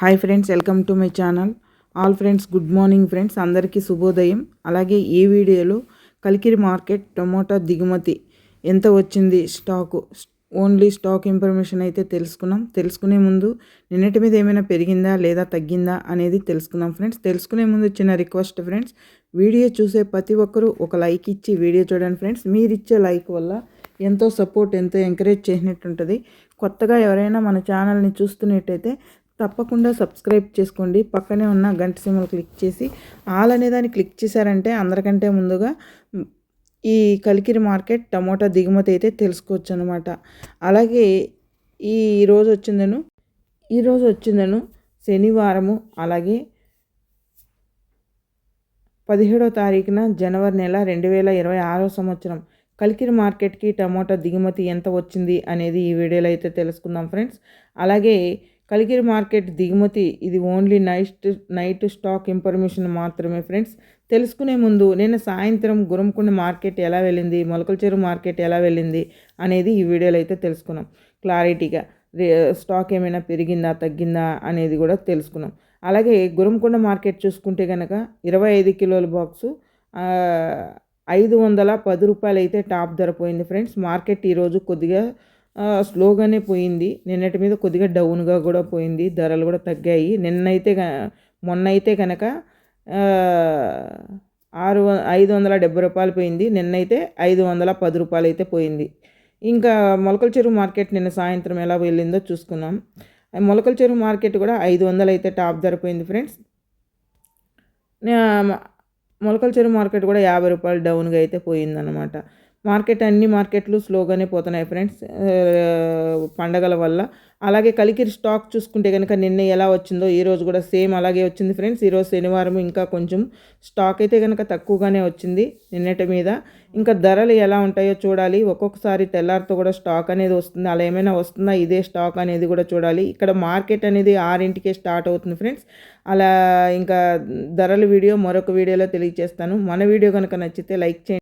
Hi friends welcome to my channel. All friends good morning friends. అందరికీ శుభోదయం. అలాగే ఈ వీడియోలో కలికిరి మార్కెట్ టొమాటో దిగుమతి ఎంత వచ్చింది స్టాకు? ఓన్లీ స్టాక్ ఇన్ఫర్మేషన్ అయితే తెలుసుకున్నాం. తెలుసుకునే ముందు నిన్నటి మీద ఏమైనా పెరిగిందా లేదా తగ్గిందా అనేది తెలుసుకున్నాం ఫ్రెండ్స్. తెలుసుకునే ముందు చిన్న రిక్వెస్ట్ ఫ్రెండ్స్. వీడియో చూసే ప్రతి ఒక్కరూ ఒక లైక్ ఇచ్చి వీడియో చూడండి ఫ్రెండ్స్. మీరు ఇచ్చే లైక్ వల్ల ఎంతో సపోర్ట్ ఎంతో ఎంకరేజ్ చేసినట్టు ఉంటుంది కొత్తగా ఎవరైనా మన ఛానల్ని చూస్తున్నట్టయితే తప్పకుండా సబ్స్క్రైబ్ చేసుకోండి. పక్కనే ఉన్న గంట సిమ్మలు క్లిక్ చేసి ఆల్ అనే దాన్ని క్లిక్ చేశారంటే అందరికంటే ముందుగా ఈ కలికిరి మార్కెట్ టమోటా దిగుమతి అయితే తెలుసుకోవచ్చు అనమాట అలాగే ఈ రోజు వచ్చిందను ఈరోజు వచ్చిందను శనివారము అలాగే పదిహేడో తారీఖున జనవరి నెల రెండు వేల ఇరవై ఆరో సంవత్సరం. కలికిరి మార్కెట్కి టమోటా దిగుమతి ఎంత వచ్చింది అనేది ఈ వీడియోలో అయితే తెలుసుకుందాం ఫ్రెండ్స్. అలాగే కలిగిరి మార్కెట్ దిగుమతి ఇది only night night stock information మాత్రమే ఫ్రెండ్స్ తెలుసుకునే ముందు నేను సాయంత్రం గురంకొండ మార్కెట్ ఎలా వెళ్ళింది మొలకల చెరువు మార్కెట్ ఎలా వెళ్ళింది అనేది ఈ వీడియోలో అయితే తెలుసుకున్నాం. క్లారిటీగా స్టాక్ ఏమైనా పెరిగిందా తగ్గిందా అనేది కూడా తెలుసుకున్నాం. అలాగే గురంకొండ మార్కెట్ చూసుకుంటే కనుక ఇరవై ఐదు కిలోల బాక్సు ఐదు వందల పది రూపాయలు అయితే టాప్ ధర పోయింది ఫ్రెండ్స్ మార్కెట్ ఈరోజు కొద్దిగా స్లోగానే పోయింది. నిన్నటి మీద కొద్దిగా డౌన్గా కూడా పోయింది. ధరలు కూడా తగ్గాయి. నిన్నైతే మొన్న అయితే కనుక ఆరు ఐదు వందల డెబ్బై రూపాయలు పోయింది. నిన్నైతే ఐదు వందల పది రూపాయలు అయితే పోయింది. ఇంకా మొలకల చెరువు మార్కెట్ నిన్న సాయంత్రం ఎలా వెళ్ళిందో చూసుకున్నాం మొలకల చెరువు మార్కెట్ కూడా ఐదు వందలు అయితే టాప్ ధర పోయింది ఫ్రెండ్స్. మొలకల చెరువు మార్కెట్ కూడా యాభై రూపాయలు డౌన్గా అయితే పోయిందనమాట మార్కెట్ అన్ని మార్కెట్లు స్లోగానే పోతున్నాయి ఫ్రెండ్స్. పండగల వల్ల. అలాగే కలికిరి స్టాక్ చూసుకుంటే కనుక నిన్న ఎలా వచ్చిందో ఈరోజు కూడా సేమ్ అలాగే వచ్చింది ఫ్రెండ్స్. ఈరోజు శనివారం ఇంకా కొంచెం స్టాక్ అయితే కనుక తక్కువగానే వచ్చింది నిన్నటి మీద. ఇంకా ధరలు ఎలా ఉంటాయో చూడాలి. ఒక్కొక్కసారి తెల్లారితో కూడా స్టాక్ అనేది వస్తుంది. అలా ఏమైనా వస్తుందా? ఇదే స్టాక్ అనేది కూడా చూడాలి. ఇక్కడ మార్కెట్ అనేది ఆరింటికే స్టార్ట్ అవుతుంది ఫ్రెండ్స్. అలా ఇంకా ధరల వీడియో మరొక వీడియోలో తెలియజేస్తాను మన వీడియో కనుక నచ్చితే లైక్ చేయండి.